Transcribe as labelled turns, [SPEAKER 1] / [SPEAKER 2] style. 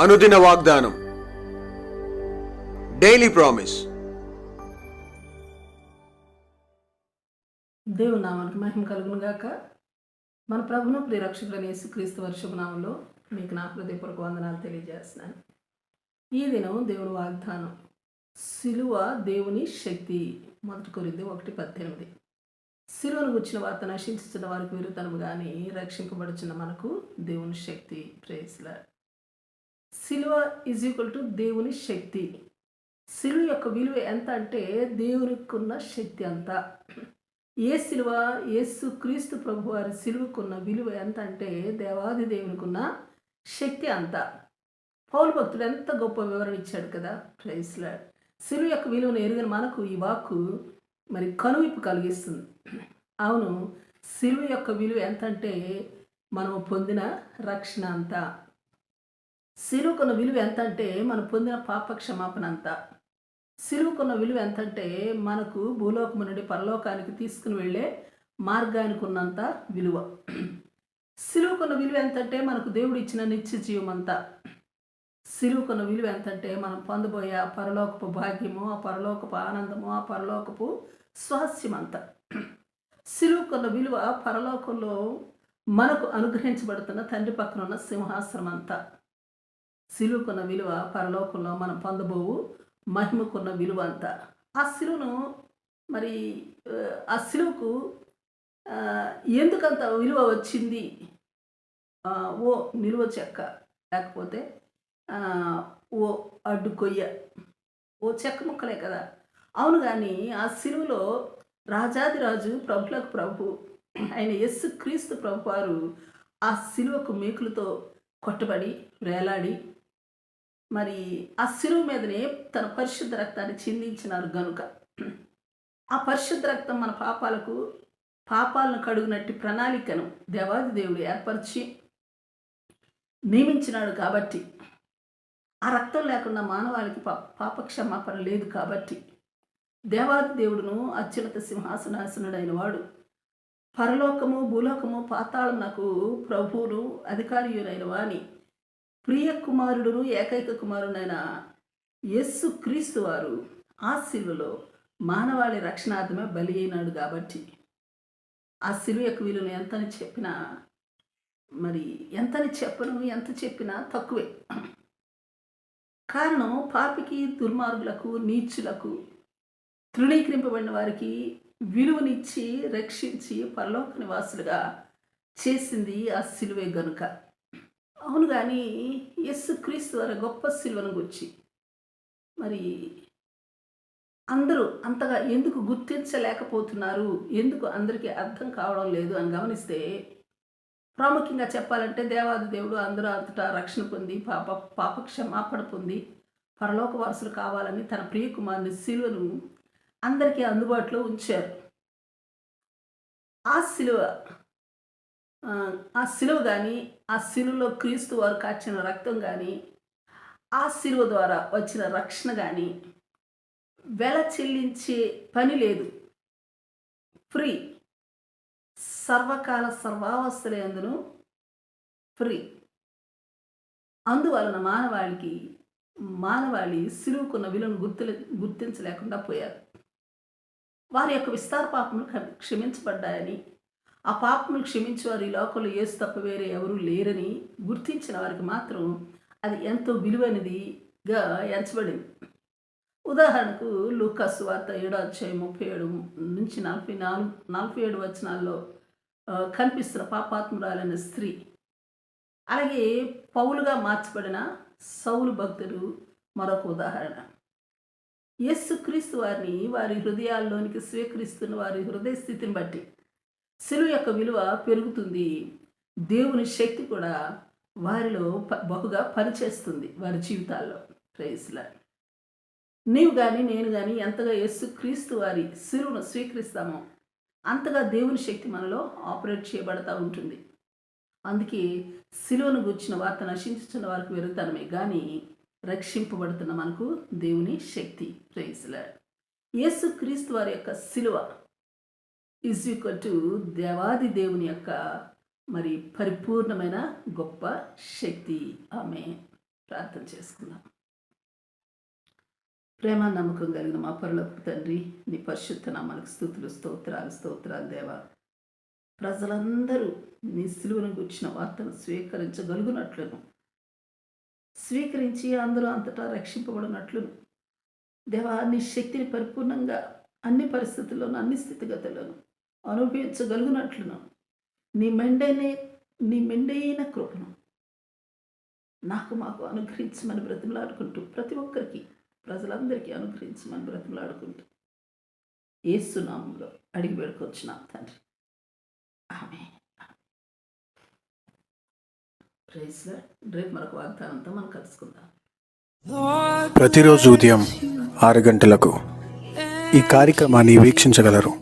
[SPEAKER 1] అనుదిన వాగ్దానం. Daily promise
[SPEAKER 2] దేవుని నామానికి మహిమ కలుగును గాక. మన ప్రభును ప్రియరక్షకుడైన యేసుక్రీస్తు వర్షపు నామంలో మీకు నా హృదయపూర్వక వందనాలు తెలియజేస్తున్నాను. ఈ దినం దేవుని వాగ్దానం. సిలువ దేవుని శక్తి. మొదటి కొరింది ఒకటి పద్దెనిమిది. సిలువను గుచ్చిన వార్త నశించుతున్న వారికి విరుతనము కానీ రక్షింపబడుచున్న మనకు దేవుని శక్తి. ప్రేస్ల సిలువ ఈజ్ ఈక్వల్ టు దేవుని శక్తి. సిలువ యొక్క విలువ ఎంత అంటే దేవునికి ఉన్న శక్తి అంతా. ఏ సిలువ యేసు క్రీస్తు ప్రభు వారి సిలువకున్న విలువ ఎంత అంటే దేవాది దేవునికి ఉన్న శక్తి అంత. పౌరు భక్తుడు ఎంత గొప్ప వివరణ ఇచ్చాడు కదా? ప్రైస్లా సిలువ యొక్క విలువను ఎరుగని మనకు ఈ వాక్కు మరి కనువిప్పు కలిగిస్తుంది. అవును సిలువ యొక్క విలువ ఎంత అంటే మనము పొందిన రక్షణ అంతా. సిలువుకున్న విలువ ఎంత అంటే మనం పొందిన పాప క్షమాపణ అంతా సిలువుకున్న విలువ ఎంతంటే మనకు భూలోకము నుండి పరలోకానికి తీసుకుని వెళ్ళే మార్గానికి ఉన్నంత విలువ. సిలువుకున్న విలువ ఎంతంటే మనకు దేవుడు ఇచ్చిన నిత్య జీవం అంతా సిలువుకున్న విలువ ఎంతంటే మనం పొందబోయే ఆ పరలోకపు భాగ్యము ఆ పరలోకపు ఆనందము ఆ పరలోకపు స్వాస్యం అంతా సిలువుకున్న విలువ పరలోకంలో మనకు అనుగ్రహించబడుతున్న తండ్రి పక్కన ఉన్న సింహాసనం అంతా సిలువుకున్న విలువ పరలోకంలో మనం పొందబోవు మహిమకున్న విలువ అంతా. ఆ సిలువను మరి ఆ, సిలువుకు ఎందుకంత విలువ వచ్చింది? ఓ నిలువ చెక్క లేకపోతే ఓ అడ్డు కొయ్య ఓ చెక్క ముక్కలే కదా. అవును కానీ ఆ సిలువలో రాజాదిరాజు ప్రభులకు ప్రభు ఆయన యస్సు క్రీస్తు ప్రభు వారు ఆ సిలువకు మేకులతో కొట్టబడి వేలాడి మరి ఆ శిరువు మీదనే తన పరిశుద్ధ రక్తాన్ని చిందించినారు గనుక. ఆ పరిశుద్ధ రక్తం మన పాపాలకు పాపాలను కడుగునట్టి ప్రణాళికను దేవాది దేవుడు ఏర్పరిచి నియమించినాడు కాబట్టి ఆ రక్తం లేకుండా మానవాళికి పా పాప క్షమాపణ లేదు కాబట్టి దేవాది దేవుడును అత్యున్నత సింహాసనాసనుడైన వాడు. పరలోకము భూలోకము పాతాళం నాకు ప్రభువును అధికారియునైన వాణి ప్రియ కుమారుడును ఏకైక కుమారుడైన యస్సు క్రీస్తు వారు ఆ శిలువలో మానవాళి రక్షణార్థమే బలి అయినాడు కాబట్టి ఆ శిలువ యొక్క విలువను ఎంతని చెప్పినా మరి ఎంతని చెప్పను ఎంత చెప్పినా తక్కువే. కారణం పాపికి దుర్మార్గులకు నీచులకు తృణీకరింపబడిన వారికి విలువనిచ్చి రక్షించి పరలోక నివాసులుగా చేసింది ఆ శిలువే గనుక. అవును కానీ యస్సు క్రీస్తు వారి గొప్ప సిల్వను గుర్చి మరి అందరూ అంతగా ఎందుకు గుర్తించలేకపోతున్నారు? ఎందుకు అందరికీ అర్థం కావడం లేదు అని గమనిస్తే ప్రాముఖ్యంగా చెప్పాలంటే దేవాది దేవుడు అందరూ అంతటా రక్షణ పొంది పాప పాప క్షమాపణ పొంది పరలోక వారసులు కావాలని తన ప్రియ కుమారుని శిలువను అందరికీ అందుబాటులో ఉంచారు. ఆ శిలువ ఆ, ఆ సిలువ కానీ ఆ సిలువలో క్రీస్తు వారు కాచిన రక్తం కానీ ఆ సిలువ ద్వారా వచ్చిన రక్షణ కానీ వెల చెల్లించే పని లేదు. ఫ్రీ. సర్వకాల సర్వావస్థలందును ఫ్రీ. అందువలన మానవాళికి మానవాళి సిలువుకున్న విలువను గుర్తు గుర్తించలేకుండా పోయారు. వారి యొక్క విస్తార పాపములు క్షమించబడ్డాయని ఆ పాపములు క్షమించేవారు ఈ లోకంలో ఏసు తప్ప వేరే ఎవరూ లేరని గుర్తించిన వారికి మాత్రం అది ఎంతో విలువైనదిగా ఎంచబడింది. ఉదాహరణకు లూకాసు వార్త ఏడో అధ్యాయం ముప్పై ఏడు నుంచి నలభై నాలుగు నలభై ఏడు వచనాల్లో కనిపిస్తున్న పాపాత్మురాలైన స్త్రీ. అలాగే పౌలుగా మార్చబడిన సౌలు భక్తుడు మరొక ఉదాహరణ. యేసు క్రీస్తు వారిని వారి హృదయాల్లోనికి స్వీకరిస్తున్న వారి హృదయ స్థితిని బట్టి శిలువ యొక్క విలువ పెరుగుతుంది. దేవుని శక్తి కూడా వారిలో ప- బహుగా పనిచేస్తుంది వారి జీవితాల్లో. ప్రేయస్లా నీవు కానీ నేను కానీ ఎంతగా యేసు క్రీస్తు వారి సిలువను స్వీకరిస్తామో అంతగా దేవుని శక్తి మనలో ఆపరేట్ చేయబడతా ఉంటుంది. అందుకే శిలువను గుర్చిన వార్త నశించుతున్న వారికి విరుద్ధమే కానీ రక్షింపబడుతున్న మనకు దేవుని శక్తి. ప్రేయస్లా యేసు క్రీస్తు వారి యొక్క శిలువ ఈజ్ ఈక్వల్ టు దేవాది దేవుని యొక్క మరి పరిపూర్ణమైన గొప్ప శక్తి. ఆమె ప్రార్థన చేసుకుందాం. ప్రేమ నమ్మకం కలిగిన మా పరులకు తండ్రి నీ పరిశుద్ధ నామానికి స్థుతులు స్తోత్రాలు స్తోత్రాలు దేవా. ప్రజలందరూ నీ సులువును గుర్చిన వార్తను స్వీకరించగలుగునట్లును. స్వీకరించి అందరూ అంతటా రక్షింపబడినట్లును. దేవా నీ శక్తిని పరిపూర్ణంగా అన్ని పరిస్థితుల్లోనూ అన్ని స్థితిగతులను అనుభవించగలుగునట్లును. నీ మెండైన నీ మెండైన కృపను నాకు మాకు అనుగ్రహించమని బ్రతిమలాడుకుంటూ ప్రతి ఒక్కరికి ప్రజలందరికీ అనుగ్రహించమని బ్రతిమలాడుకుంటూ. ఏసునామంలో అడిగి పెడుకొచ్చిన తండ్రి. ఆమె ప్రైస్లో రేపు మరొక వాగ్దానంతో మనం కలుసుకుందాం.
[SPEAKER 1] ప్రతిరోజు ఉదయం ఆరు గంటలకు ఈ కార్యక్రమాన్ని వీక్షించగలరు.